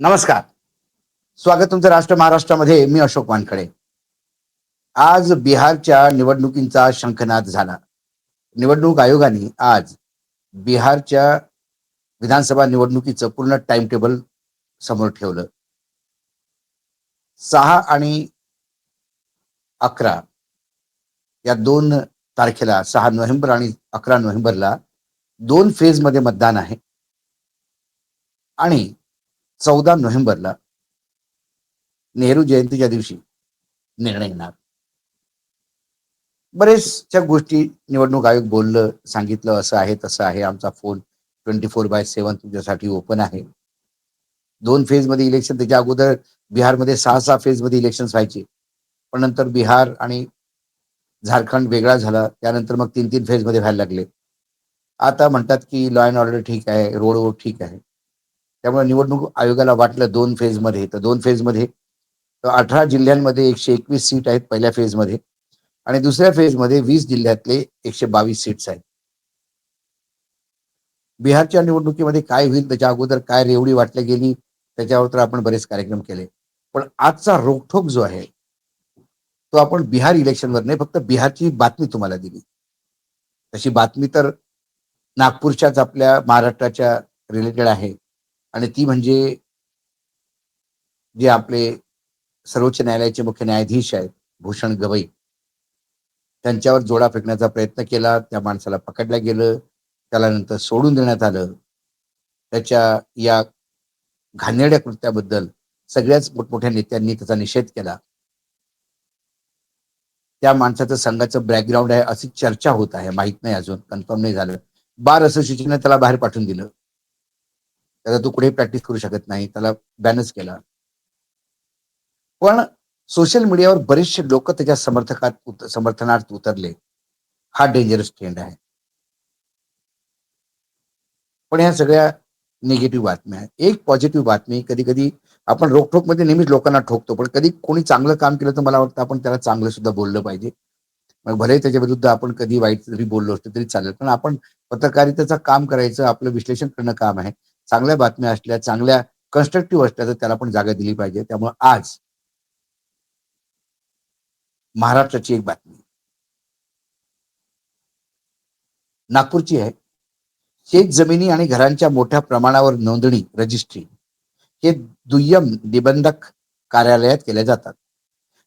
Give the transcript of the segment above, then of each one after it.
नमस्कार. स्वागत तुमचं राष्ट्र महाराष्ट्रामध्ये. मी अशोक वानखडे. आज बिहारच्या निवडणुकींचा शंखनाद झाला. निवडणूक आयोगाने आज बिहारच्या विधानसभा निवडणुकीचं पूर्ण टाइम टेबल समोर ठेवलं. सहा आणि अकरा या दोन तारखेला सहा नोव्हेंबर आणि अकरा नोव्हेंबरला दोन फेजमध्ये मतदान आहे. आणि चौदा नोव्हेंबरला नेहरू जयंतीच्या दिवशी निर्णय येणार. बरेचशा गोष्टी निवडणूक आयोग बोललं सांगितलं असं आहे तसं आहे आमचा phone twenty four by seven तुमच्यासाठी ओपन आहे. दोन फेजमध्ये इलेक्शन त्याच्या अगोदर बिहारमध्ये सहा सहा फेजमध्ये इलेक्शन व्हायचे. पण नंतर बिहार आणि झारखंड वेगळा झाला त्यानंतर मग तीन तीन फेजमध्ये व्हायला लागले. आता म्हणतात की लॉ अँड ऑर्डर ठीक आहे रोड वोड ठीक आहे. त्यामुळे निवडणूक आयोगाला वाटलं दोन फेजमध्ये. तर दोन फेजमध्ये अठरा जिल्ह्यांमध्ये एकशे एकवीस सीट आहेत पहिल्या फेजमध्ये. आणि दुसऱ्या फेजमध्ये वीस जिल्ह्यातले एकशे बावीस सीट्स आहेत. बिहारच्या निवडणुकीमध्ये काय होईल त्याच्या अगोदर काय रेवडी वाटली गेली त्याच्यावर तर आपण बरेच कार्यक्रम केले. पण आजचा रोखोक जो आहे तो आपण बिहार इलेक्शनवर नाही फक्त बिहारची बातमी तुम्हाला दिली. तशी बातमी तर नागपूरच्याच आपल्या महाराष्ट्राच्या रिलेटेड आहे. आणि ती म्हणजे जे आपले सर्वोच्च न्यायालयाचे मुख्य न्यायाधीश आहेत भूषण गवई. त्यांच्यावर जोडा फेकण्याचा प्रयत्न केला त्या माणसाला पकडलं गेलं त्याला नंतर सोडून देण्यात आलं. त्याच्या या घाणेरड्या कृत्याबद्दल सगळ्याच मोठमोठ्या नेत्यांनी त्याचा निषेध केला. त्या माणसाचं संघाचं बॅकग्राऊंड आहे अशी चर्चा होत आहे माहीत नाही अजून कन्फर्म नाही झालं. बार असोसिएशनने त्याला बाहेर पाठवून दिलं. त्याचा तू कुठेही प्रॅक्टिस करू शकत नाही. त्याला बॅनच केला. पण सोशल मीडियावर बरेचसे लोक त्याच्या समर्थकात समर्थनार्थ उतरले. हा डेंजरस ट्रेंड आहे. पण ह्या सगळ्या निगेटिव्ह बातम्या आहेत. एक पॉझिटिव्ह बातमी कधी कधी आपण रोखोकमध्ये नेहमीच लोकांना ठोकतो पण कधी कोणी चांगलं काम केलं तर मला वाटतं आपण त्याला चांगलं सुद्धा बोललं पाहिजे. मग भले त्याच्या विरुद्ध आपण कधी वाईट जरी बोललो असतो तरी चालेल पण आपण पत्रकारितेचं काम करायचं आपलं विश्लेषण करणं काम आहे. चांगल्या बातम्या असल्या चांगल्या कन्स्ट्रक्टिव्ह असल्या तर त्याला पण जागा दिली पाहिजे. त्यामुळे आज महाराष्ट्राची एक बातमी. नागपूरची आहे. शेत जमिनी आणि घरांच्या मोठ्या प्रमाणावर नोंदणी रजिस्ट्री हे दुय्यम निबंधक कार्यालयात केल्या जातात.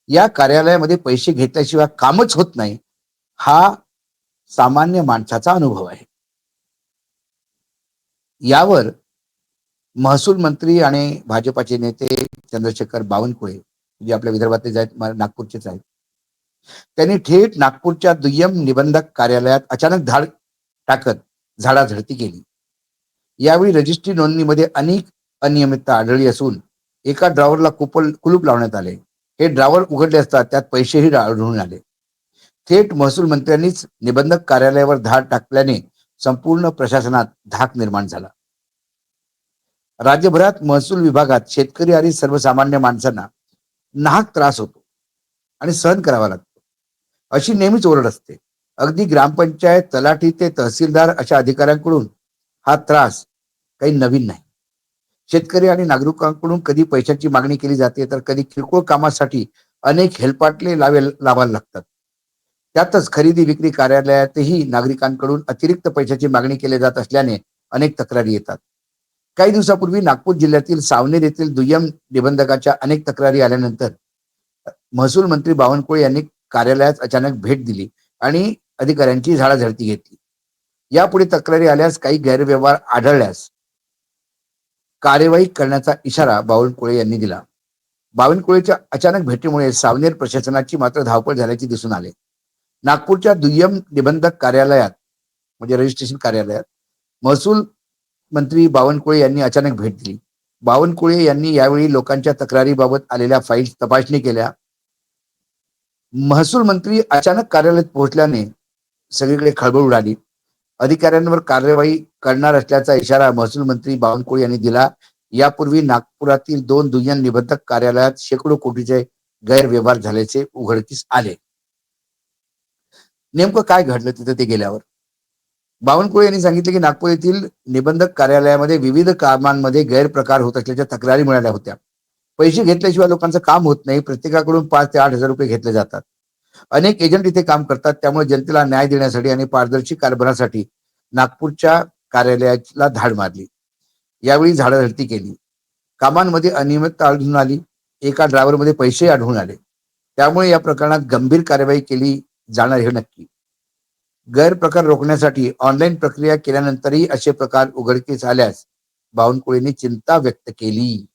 या कार्यालयामध्ये पैसे घेतल्याशिवाय कामच होत नाही हा सामान्य माणसाचा अनुभव आहे. यावर महसूल मंत्री आणि भाजपाचे नेते चंद्रशेखर बावनकुळे जे आपल्या विदर्भातलेच आहेत नागपूरचेच आहेत. त्यांनी थेट नागपूरच्या दुय्यम निबंधक कार्यालयात अचानक धाड टाकत झाडाझडती केली. यावेळी रजिस्ट्री नोंदणीमध्ये अनेक अनियमितता आढळली असून एका ड्रायव्हरला कुपल कुलूप लावण्यात आले. हे ड्रायव्हर उघडले असता त्यात पैसेही आढळून आले. थेट महसूल मंत्र्यांनीच निबंधक कार्यालयावर धाड टाकल्याने संपूर्ण प्रशासनात धाक निर्माण झाला. राज्यभरात महसूल विभागात शेतकरी आणि सर्वसामान्य माणसांना नाहक त्रास होतो आणि सहन करावा लागतो. अशी नेहमीच ओरड असते. अगदी ग्रामपंचायत तलाठी ते तहसीलदार अशा अधिकाऱ्यांकडून हा त्रास काही नवीन नाही. शेतकरी आणि नागरिकांकडून कधी पैशाची मागणी केली जाते तर कधी किरकोळ कामासाठी अनेक हेलपाटले लावे लावायला लागतात. त्यातच खरेदी विक्री कार्यालयातही नागरिकांकडून अतिरिक्त पैशाची मागणी केली जात असल्याने अनेक तक्रारी येतात. काही दिवसापूर्वी नागपूर जिल्ह्यातील सावनेर येथील दुय्यम निबंधकाच्या अनेक तक्रारी आल्यानंतर महसूल मंत्री बावनकुळे यांनी कार्यालयात अचानक भेट दिली आणि अधिकाऱ्यांची झाडाझडती घेतली. यापुढे तक्रारी आल्यास काही गैरव्यवहार आढळल्यास कार्यवाही करण्याचा इशारा बावनकुळे यांनी दिला. बावनकुळेच्या अचानक भेटीमुळे सावनेर प्रशासनाची मात्र धावपळ झाल्याचे दिसून आले. नागपूरच्या दुय्यम निबंधक कार्यालयात म्हणजे रजिस्ट्रेशन कार्यालयात महसूल मंत्री बावनकुळे यांनी अचानक भेट दिली. बावनकुळे यांनी यावेळी लोकांच्या तक्रारीबाबत आलेल्या फाईल तपासणी केल्या. महसूल मंत्री अचानक कार्यालयात पोहोचल्याने सगळीकडे खळबळ उडाली. अधिकाऱ्यांवर कार्यवाही करणार असल्याचा इशारा महसूल मंत्री बावनकुळे यांनी दिला. यापूर्वी नागपुरातील दोन दुय्यम निबंधक कार्यालयात शेकडो कोटीचे गैरव्यवहार झाल्याचे उघडकीस आले. नेमकं काय घडलं तिथं ते गेल्यावर? बावनकुळे यांनी सांगितले की नागपूर येथील निबंधक कार्यालयामध्ये विविध कामांमध्ये गैरप्रकार होत असल्याच्या तक्रारी मिळाल्या होत्या. पैसे घेतल्याशिवाय लोकांचं काम होत नाही. प्रत्येकाकडून पाच ते आठ हजार रुपये घेतले जातात. अनेक एजंट इथे काम करतात. त्यामुळे जनतेला न्याय देण्यासाठी आणि पारदर्शी कारभारासाठी नागपूरच्या कार्यालयाला धाड मारली. यावेळी झाडाझडती केली. कामांमध्ये अनियमितता आढळून आली. एका ड्रायव्हरमध्ये पैसे आढळून आले. त्यामुळे या प्रकरणात गंभीर कार्यवाही केली जाणार हे नक्की. गैरप्रकार रोखण्यासाठी ऑनलाईन प्रक्रिया केल्यानंतरही असे प्रकार उघडकीस आल्यास बावनकुळेंनी चिंता व्यक्त केली.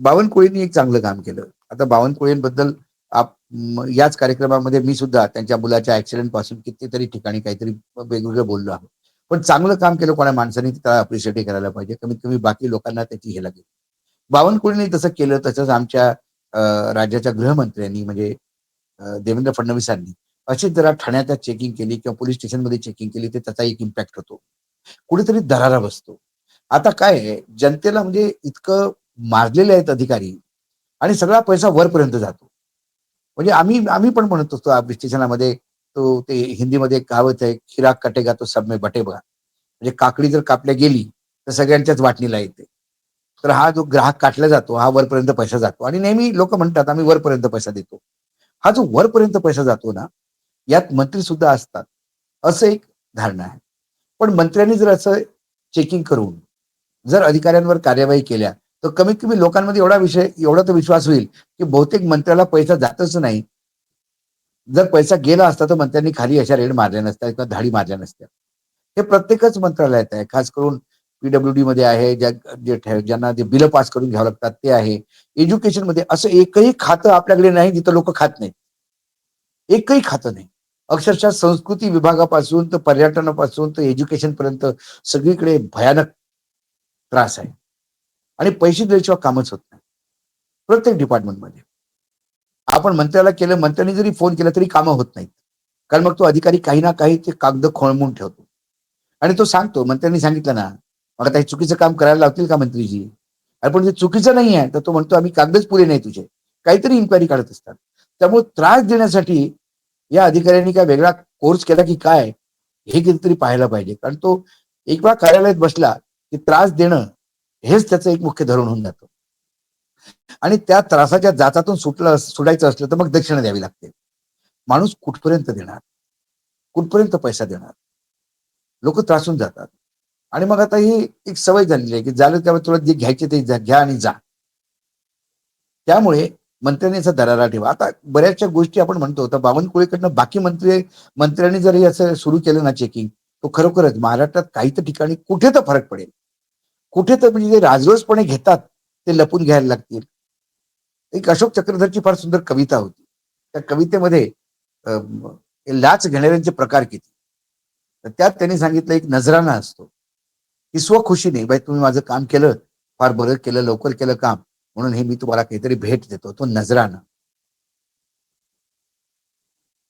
बावनकुळेंनी एक चांगलं काम केलं. आता बावनकुळेंबद्दल आप याच कार्यक्रमामध्ये मी सुद्धा त्यांच्या मुलाच्या ऍक्सिडेंटपासून कितीतरी ठिकाणी काहीतरी वेगवेगळं बोललो आहोत. पण चांगलं काम केलं कोणा माणसाने त्याला अप्रिशिएट करायला पाहिजे. कमीत कमी बाकी लोकांना त्याची हे लागेल. बावनकुळेंनी तसं केलं तसंच आमच्या राज्याच्या गृहमंत्र्यांनी म्हणजे देवेंद्र फडणवीसांनी अशीच जरा ठाण्यात चेकिंग केली किंवा पोलीस स्टेशनमध्ये चेकिंग केली तर त्याचा एक इम्पॅक्ट होतो. कुठेतरी दरारा बसतो. आता काय आहे जनतेला म्हणजे इतकं मारलेले आहेत अधिकारी आणि सगळा पैसा वरपर्यंत जातो. म्हणजे आम्ही आम्ही पण म्हणत असतो आप- स्टेशनामध्ये तो ते हिंदीमध्ये एक कहावत आहे खिराक कटेगा तो सब में बटेगा म्हणजे काकडी जर कापल्या गेली तर सगळ्यांच्याच वाटणीला येते. तर हा जो ग्राहक काटला जातो हा वरपर्यंत पैसा जातो. आणि नेहमी लोक म्हणतात आम्ही वरपर्यंत पैसा देतो. हा जो वरपर्यंत पैसा जातो ना यात मंत्री सुद्धा असतात. असं एक धारणा आहे. पण मंत्र्यांनी जर असं चेकिंग करून जर अधिकाऱ्यांवर कार्यवाही केल्या तर कमीत कमी लोकांमध्ये एवढा विषय एवढा तर विश्वास होईल की बहुतेक मंत्र्याला पैसा जातच नाही. जर पैसा गेला असता तर मंत्र्यांनी खाली अशा रेड मारल्या नसत्या किंवा धाडी मारल्या नसत्या. हे प्रत्येकच मंत्रालयात आहे. खास करून पीडब्ल्यूडी मध्ये आहे ज्या जे ज्यांना जे बिलं पास करून घ्यावं लागतात ते आहे. एज्युकेशनमध्ये असं एकही खातं आपल्याकडे नाही जिथं लोक खात नाहीत. एकही खातं नाही. अक्षरशः संस्कृती विभागापासून तर पर्यटनापासून तर एज्युकेशन पर्यंत सगळीकडे भयानक त्रास आहे. आणि पैसे दिल्याशिवाय कामच होत नाही. प्रत्येक डिपार्टमेंटमध्ये आपण मंत्र्याला केलं मंत्र्यांनी जरी फोन केला तरी कामं होत नाहीत. कारण मग तो अधिकारी काही ना काही ते कागद खोळंबून ठेवतो. आणि तो सांगतो मंत्र्यांनी सांगितलं ना मग आता हे चुकीचं काम करायला लावतील का मंत्रीजी? अरे पण ते चुकीचं नाही आहे तर तो म्हणतो आम्ही कागदच पुरे नाही तुझे. काहीतरी इन्क्वायरी काढत असतात. त्यामुळे त्रास देण्यासाठी या अधिकाऱ्यांनी काय वेगळा कोर्स केला की काय हे कितीतरी पाहायला पाहिजे. कारण तो एक वेळा कार्यालयात बसला की त्रास देणं हेच त्याचं एक मुख्य धोरण होऊन जातं. आणि त्या त्रासाच्या जाचातून सुटलं सुटायचं असलं तर मग दक्षिणा द्यावी लागते. माणूस कुठपर्यंत देणार? कुठपर्यंत पैसा देणार? लोक त्रासून जातात. आणि मग आता ही एक सवय झालेली आहे की झालं त्यामुळे तुला जे घ्यायचे ते घ्या आणि जा. त्यामुळे मंत्र्यांनीचा दरारा ठेवा. आता बऱ्याचशा गोष्टी आपण म्हणतो तर बावनकुळेकडनं बाकी मंत्री मंत्र्यांनी जर हे असं सुरू केलं ना चेकिंग तो खरोखरच महाराष्ट्रात काही तर ठिकाणी कुठे तर फरक पडेल. कुठे तर म्हणजे राजरोसपणे घेतात ते लपून घ्यायला लागतील. एक अशोक चक्रधरची फार सुंदर कविता होती. त्या कवितेमध्ये लाच घेणाऱ्यांचे प्रकार किती? तर त्यात त्यांनी सांगितलं एक नजराना असतो. की स्वखुशीने बाई तुम्ही माझं काम केलं फार बरं केलं लवकर केलं काम. म्हणून हे मी तुम्हाला काहीतरी भेट देतो तो नजराना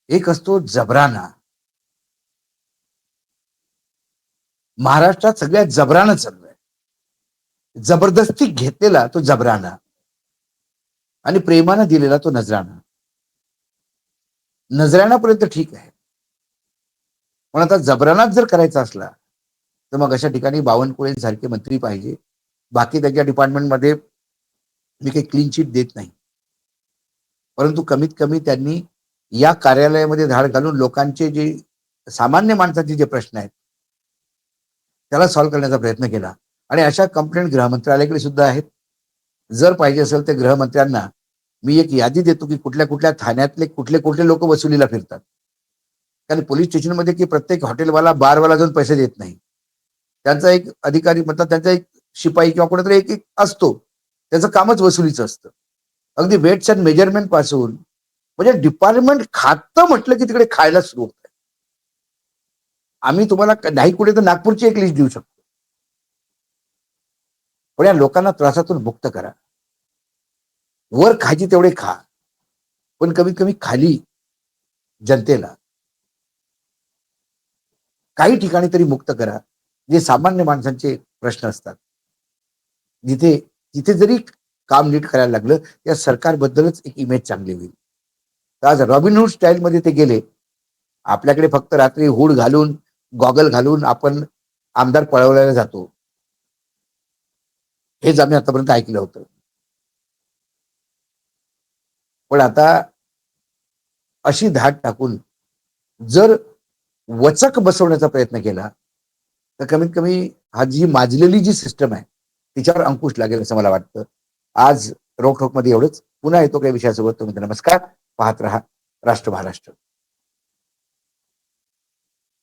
एक असतो जबराना महाराष्ट्रात सगळ्यात जबरानं चालू आहे. जबरदस्ती घेतलेला तो जबराना आणि प्रेमानं दिलेला तो नजराना नजराणापर्यंत ठीक आहे. पण आता जबरानाच जर करायचा असला तर मग अशा ठिकाणी बावनकुळेंसारखे मंत्री पाहिजे. बाकी त्याच्या डिपार्टमेंटमध्ये मी काही क्लीन चिट देत नाही. परंतु कमीत कमी त्यांनी या कार्यालयामध्ये धाड घालून लोकांचे जे सामान्य माणसाचे जे प्रश्न आहेत त्याला सॉल्व्ह करण्याचा प्रयत्न केला. आणि अशा कंप्लेंट गृहमंत्रालयाकडे सुद्धा आहेत. जर पाहिजे असेल तर गृहमंत्र्यांना मी एक यादी देतो की कुठल्या कुठल्या ठाण्यातले कुठले कुठले लोक वसुलीला फिरतात. कारण पोलीस स्टेशनमध्ये की प्रत्येक हॉटेलवाला बारवाला जाऊन पैसे देत नाही. त्यांचा एक अधिकारी म्हणतात त्यांचा एक शिपाई किंवा कोणीतरी एक एक असतो. त्याचं कामच वसुलीचं असतं. अगदी वेट्स अँड मेजरमेंटपासून म्हणजे डिपार्टमेंट खातं म्हटलं की तिकडे खायला सुरू होत आम्ही तुम्हाला नाही कुठे तर नागपूरची एक लिस्ट देऊ शकतो. पण या लोकांना त्रासातून मुक्त करा. वर खायची तेवढे खा. पण कमीत कमी खाली जनतेला काही ठिकाणी तरी मुक्त करा. जे सामान्य माणसांचे प्रश्न असतात. जिथे तिथे जरी काम नीट करायला लागलं त्या सरकारबद्दलच एक इमेज चांगली होईल. तर आज रॉबिनहूड स्टाईल मध्ये ते गेले. आपल्याकडे फक्त रात्री हुड घालून गॉगल घालून आपण आमदार पळवल्याला जातो. हेच आम्ही आतापर्यंत ऐकलं होतं. पण आता अशी धाट टाकून जर वचक बसवण्याचा प्रयत्न केला तर कमीत कमी हा जी माजलेली जी सिस्टम आहे तिच्यावर अंकुश लागेल असं मला वाटतं. आज रोखोकमध्ये एवढंच. पुन्हा येतो काही विषयासोबत. तुम्ही नमस्कार. पाहत राहा. राष्ट्र महाराष्ट्र.